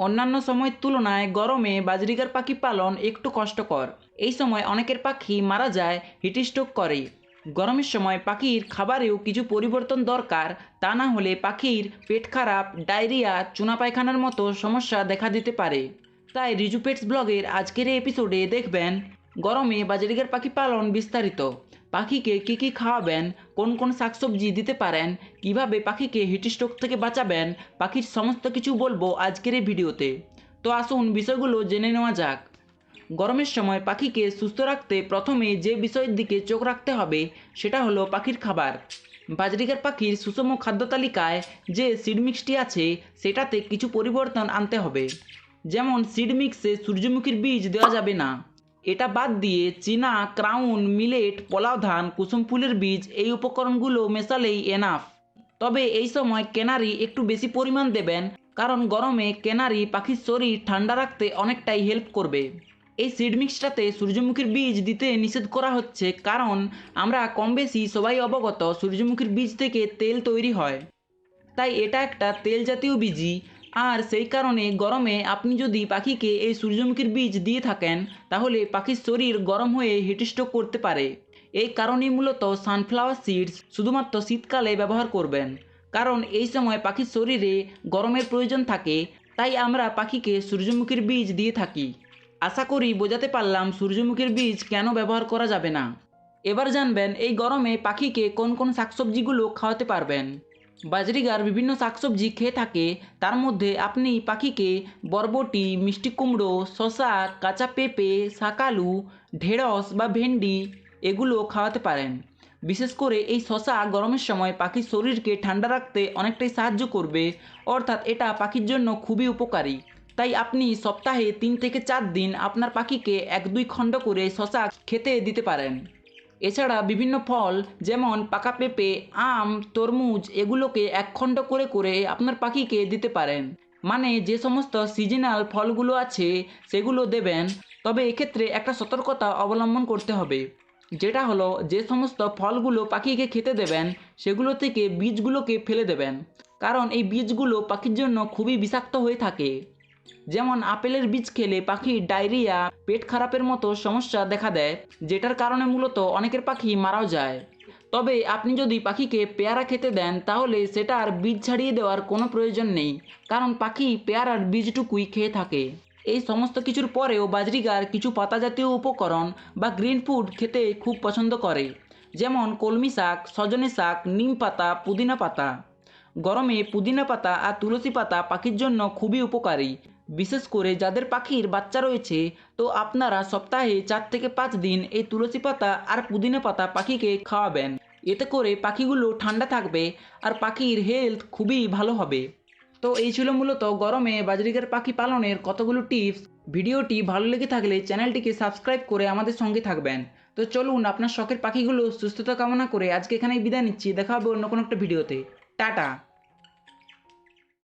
অন্যান্য সময়ের তুলনায় গরমে বাজরিগার পাখি পালন একটু কষ্টকর। এই সময় অনেকের পাখি মারা যায়, হিটস্ট্রোক করে। গরমের সময় পাখির খাবারেও কিছু পরিবর্তন দরকার, তা না হলে পাখির পেট খারাপ, ডায়রিয়া, চুনা পায়খানার মতো সমস্যা দেখা দিতে পারে। তাই রিজু পেটস ব্লগের আজকের এপিসোডে দেখবেন, গরমে বাজরিগার পাখি পালন বিস্তারিত। পাখিকে কী কী খাওয়াবেন, কোন কোন শাকসবজি দিতে পারেন, কীভাবে পাখিকে হিটস্ট্রোক থেকে বাঁচাবেন, পাখির সমস্ত কিছু বলব আজকের এই ভিডিওতে। তো আসুন বিষয়গুলো জেনে নেওয়া যাক। গরমের সময় পাখিকে সুস্থ রাখতে প্রথমে যে বিষয়ের দিকে চোখ রাখতে হবে, সেটা হলো পাখির খাবার। বাজরিকার পাখির সুষম খাদ্য তালিকায় যে সিড মিক্সটি আছে, সেটাতে কিছু পরিবর্তন আনতে হবে। যেমন, সিড মিক্সে সূর্যমুখীর বীজ দেওয়া যাবে না। এটা বাদ দিয়ে চীনা, ক্রাউন, মিলেট পোলাও ধান কুসুম ফুলের বীজ, এই উপকরণগুলো মেশালেই এনাফ তবে এই সময় কেনারি একটু বেশি পরিমাণ দেবেন, কারণ গরমে কেনারি পাখির শরীর ঠান্ডা রাখতে অনেকটাই হেল্প করবে। এই সিড মিক্সটাতে সূর্যমুখীর বীজ দিতে নিষেধ করা হচ্ছে, কারণ আমরা কম বেশি সবাই অবগত সূর্যমুখীর বীজ থেকে তেল তৈরি হয়। তাই এটা একটা তেল জাতীয় বীজই আর সেই কারণে গরমে আপনি যদি পাখিকে এই সূর্যমুখীর বীজ দিয়ে থাকেন, তাহলে পাখির শরীর গরম হয়ে হিটস্ট্রোক করতে পারে। এই কারণেই মূলত সানফ্লাওয়ার সিডস শুধুমাত্র শীতকালে ব্যবহার করবেন। কারণ এই সময় পাখির শরীরে গরমের প্রয়োজন থাকে, তাই আমরা পাখিকে সূর্যমুখীর বীজ দিয়ে থাকি। আশা করি বোঝাতে পারলাম সূর্যমুখীর বীজ কেন ব্যবহার করা যাবে না। এবার জানবেন, এই গরমে পাখিকে কোন কোন শাকসবজিগুলো খাওয়াতে পারবেন। বাজরিগার বিভিন্ন শাকসবজি খেয়ে থাকে, তার মধ্যে আপনি পাখিকে বরবটি, মিষ্টি কুমড়ো শশা কাঁচা পেঁপে শাকালু ঢেঁড়স বা ভেন্ডি এগুলো খাওয়াতে পারেন। বিশেষ করে এই শশা গরমের সময় পাখির শরীরকে ঠান্ডা রাখতে অনেকটাই সাহায্য করবে, অর্থাৎ এটা পাখির জন্য খুবই উপকারী। তাই আপনি সপ্তাহে তিন থেকে চার দিন আপনার পাখিকে এক দুই খণ্ড করে শশা খেতে দিতে পারেন। এছাড়া বিভিন্ন ফল, যেমন পাকা পেঁপে, আম, তরমুজ, এগুলোকে এক খণ্ড করে করে আপনার পাখিকে দিতে পারেন। মানে যে সমস্ত সিজনাল ফলগুলো আছে, সেগুলো দেবেন। তবে এক্ষেত্রে একটা সতর্কতা অবলম্বন করতে হবে, যেটা হলো যে সমস্ত ফলগুলো পাখিকে খেতে দেবেন, সেগুলো থেকে বীজগুলোকে ফেলে দেবেন। কারণ এই বীজগুলো পাখির জন্য খুবই বিষাক্ত হয়ে থাকে। যেমন আপেলের বীজ খেলে পাখির ডায়রিয়া, পেট খারাপের মতো সমস্যা দেখা দেয়, যেটার কারণে মূলত অনেকের পাখি মারাও যায়। তবে আপনি যদি পাখিকে পেয়ারা খেতে দেন, তাহলে সেটা আর বীজ ছাড়িয়ে দেওয়ার কোনো প্রয়োজন নেই, কারণ পাখি পেয়ারার বীজটুকুই খেয়ে থাকে। এই সমস্ত কিছুর পরেও বাজরিগার কিছু পাতা জাতীয় উপকরণ বা গ্রিন ফুড খেতে খুব পছন্দ করে, যেমন কলমি শাক, সজনে শাক, নিম পাতা, পুদিনা পাতা। গরমে পুদিনা পাতা আর তুলসী পাতা পাখির জন্য খুবই উপকারী। বিশেষ করে যাদের পাখির বাচ্চা রয়েছে, তো আপনারা সপ্তাহে চার থেকে পাঁচ দিন এই তুলসী পাতা আর পুদিনা পাতা পাখিকে খাওয়াবেন। এতে করে পাখিগুলো ঠান্ডা থাকবে আর পাখির হেলথ খুবই ভালো হবে। তো এই ছিল মূলত গরমে বাজরিকার পাখি পালনের কতগুলো টিপস ভিডিওটি ভালো লেগে থাকলে চ্যানেলটিকে সাবস্ক্রাইব করে আমাদের সঙ্গে থাকবেন। তো চলুন আপনার শখের পাখিগুলো সুস্থতা কামনা করে আজকে এখানেই বিদায় নিচ্ছি। দেখা হবে অন্য কোনো একটা ভিডিওতে। টাটা।